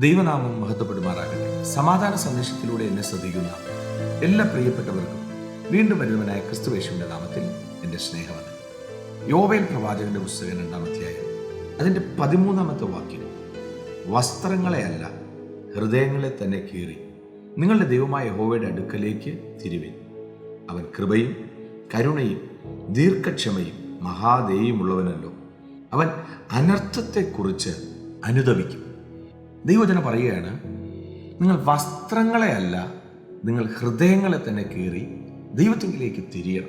ദൈവനാമം മഹത്വപ്പെടുമാറാകട്ടെ. സമാധാന സന്ദേശത്തിലൂടെ എന്നെ ശ്രദ്ധിക്കുന്ന എല്ലാ പ്രിയപ്പെട്ടവർക്കും വീണ്ടും വരുന്നവനായ ക്രിസ്തുവേശുവിന്റെ നാമത്തിൽ എന്റെ സ്നേഹമാണ് യോവേൽ പ്രവാചകന്റെ പുസ്തകം രണ്ടാമധ്യായം അതിന്റെ പതിമൂന്നാമത്തെ വാക്യം. വസ്ത്രങ്ങളെയല്ല ഹൃദയങ്ങളെ തന്നെ കീറി നിങ്ങളുടെ ദൈവമായ യഹോവയുടെ അടുക്കലേക്ക് തിരുവിൻ. അവൻ കൃപയും കരുണയും ദീർഘക്ഷമയും മഹാദേയുമുള്ളവനല്ലോ അവൻ അനർത്ഥത്തെക്കുറിച്ച് അനുദപിക്കും ദൈവജനം പറയുകയാണ് നിങ്ങൾ വസ്ത്രങ്ങളെ അല്ല നിങ്ങൾ ഹൃദയങ്ങളെ തന്നെ കീറി ദൈവത്തിങ്കിലേക്ക് തിരിയണം.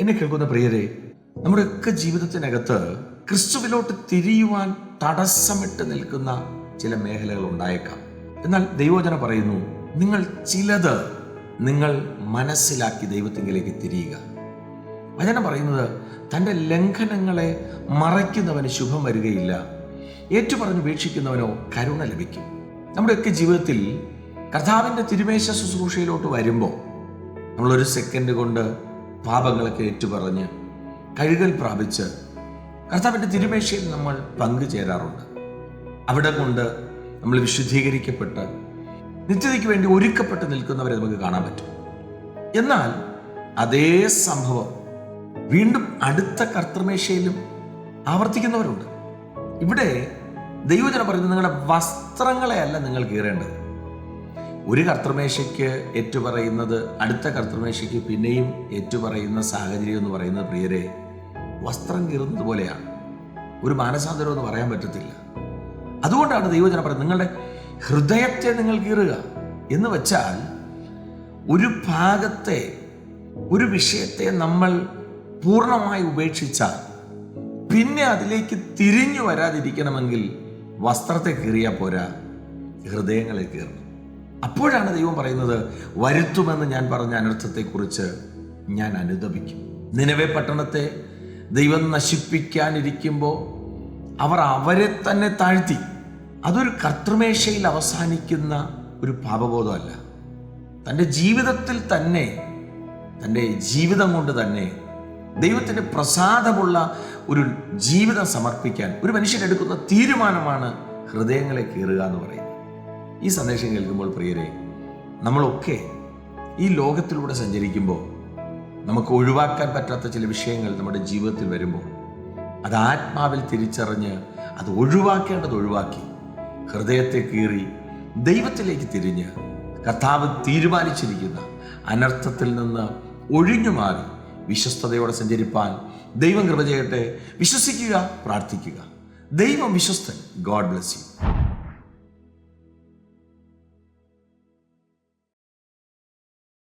എന്നെ കേൾക്കുന്ന പ്രിയരെ നമ്മുടെയൊക്കെ ജീവിതത്തിനകത്ത് ക്രിസ്തുവിലോട്ട് തിരിയുവാൻ തടസ്സമിട്ട് നിൽക്കുന്ന ചില മേഖലകൾ ഉണ്ടായേക്കാം. എന്നാൽ ദൈവോചന പറയുന്നു നിങ്ങൾ ചിലത് നിങ്ങൾ മനസ്സിലാക്കി ദൈവത്തിങ്കിലേക്ക് തിരിയുക. വചനം പറയുന്നത് തന്റെ ലംഘനങ്ങളെ മറയ്ക്കുന്നവന് ശുഭം വരികയില്ല ഏറ്റുപറഞ്ഞ് വീക്ഷിക്കുന്നവനോ കരുണ ലഭിക്കും. നമ്മുടെയൊക്കെ ജീവിതത്തിൽ കർത്താവിന്റെ തിരുമേശ ശുശ്രൂഷയിലോട്ട് വരുമ്പോൾ നമ്മളൊരു സെക്കൻഡ് കൊണ്ട് പാപങ്ങളൊക്കെ ഏറ്റുപറഞ്ഞ് കഴുകൽ പ്രാപിച്ച് കർത്താവിന്റെ തിരുമേശയിൽ നമ്മൾ പങ്കുചേരാറുണ്ട്. അവിടെ കൊണ്ട് നമ്മൾ വിശുദ്ധീകരിക്കപ്പെട്ട് നിത്യതയ്ക്ക് വേണ്ടി ഒരുക്കപ്പെട്ട് നിൽക്കുന്നവരെ നമുക്ക് കാണാൻ പറ്റും. എന്നാൽ അതേ സംഭവം വീണ്ടും അടുത്ത കർത്തൃമേശയിലും ആവർത്തിക്കുന്നവരുണ്ട്. ഇവിടെ ദൈവജനം പറയുന്നത് നിങ്ങളുടെ വസ്ത്രങ്ങളെ അല്ല നിങ്ങൾ കീറേണ്ടത്. ഒരു കർത്തൃമേശയ്ക്ക് ഏറ്റുപറയുന്നത് അടുത്ത കർത്തൃമേശയ്ക്ക് പിന്നെയും ഏറ്റുപറയുന്ന സാഹചര്യം എന്ന് പറയുന്ന പ്രിയരെ വസ്ത്രം കീറുന്നത് പോലെയാണ്. ഒരു മാനസാന്തരം എന്ന് പറയാൻ പറ്റത്തില്ല. അതുകൊണ്ടാണ് ദൈവജനം പറയുന്നത് നിങ്ങളുടെ ഹൃദയത്തെ നിങ്ങൾ കീറുക എന്ന് വെച്ചാൽ ഒരു ഭാഗത്തെ ഒരു വിഷയത്തെ നമ്മൾ പൂർണമായി ഉപേക്ഷിച്ചാൽ പിന്നെ അതിലേക്ക് തിരിഞ്ഞു വരാതിരിക്കണമെങ്കിൽ വസ്ത്രത്തെ കീറിയാൽ പോരാ. ഹൃദയങ്ങളെ കീറണം. അപ്പോഴാണ് ദൈവം പറയുന്നത് വരുത്തുമെന്ന് ഞാൻ പറഞ്ഞ അനർത്ഥത്തെക്കുറിച്ച് ഞാൻ അനുദപിക്കും. നിലവേ പട്ടണത്തെ ദൈവം നശിപ്പിക്കാനിരിക്കുമ്പോൾ അവർ അവരെ തന്നെ താഴ്ത്തി. അതൊരു കർത്തൃമേശയിൽ അവസാനിക്കുന്ന ഒരു പാപബോധമല്ല. തന്റെ ജീവിതത്തിൽ തന്നെ തന്റെ ജീവിതം കൊണ്ട് തന്നെ ദൈവത്തിന് പ്രസാദമുള്ള ഒരു ജീവിതം സമർപ്പിക്കാൻ ഒരു മനുഷ്യൻ എടുക്കുന്ന തീരുമാനമാണ് ഹൃദയങ്ങളെ കീറുക എന്ന് പറയുന്നത്. ഈ സന്ദേശം കേൾക്കുമ്പോൾ പ്രിയരെ നമ്മളൊക്കെ ഈ ലോകത്തിലൂടെ സഞ്ചരിക്കുമ്പോൾ നമുക്ക് ഒഴിവാക്കാൻ പറ്റാത്ത ചില വിഷയങ്ങൾ നമ്മുടെ ജീവിതത്തിൽ വരുമ്പോൾ അത് ആത്മാവിൽ തിരിച്ചറിഞ്ഞ് അത് ഒഴിവാക്കേണ്ടത് ഒഴിവാക്കി ഹൃദയത്തെ കീറി ദൈവത്തിലേക്ക് തിരിഞ്ഞ് കർത്താവ് തീരുമാനിച്ചിരിക്കുന്ന അനർത്ഥത്തിൽ നിന്ന് ഒഴിഞ്ഞു മാറി വിശ്വസ്തയോടെ സഞ്ചരിപ്പാൻ ദൈവം കൃപ ചെയ്യട്ടെ. വിശ്വസിക്കുക പ്രാർത്ഥിക്കുക. ദൈവം വിശ്വസ്തൻ. God bless you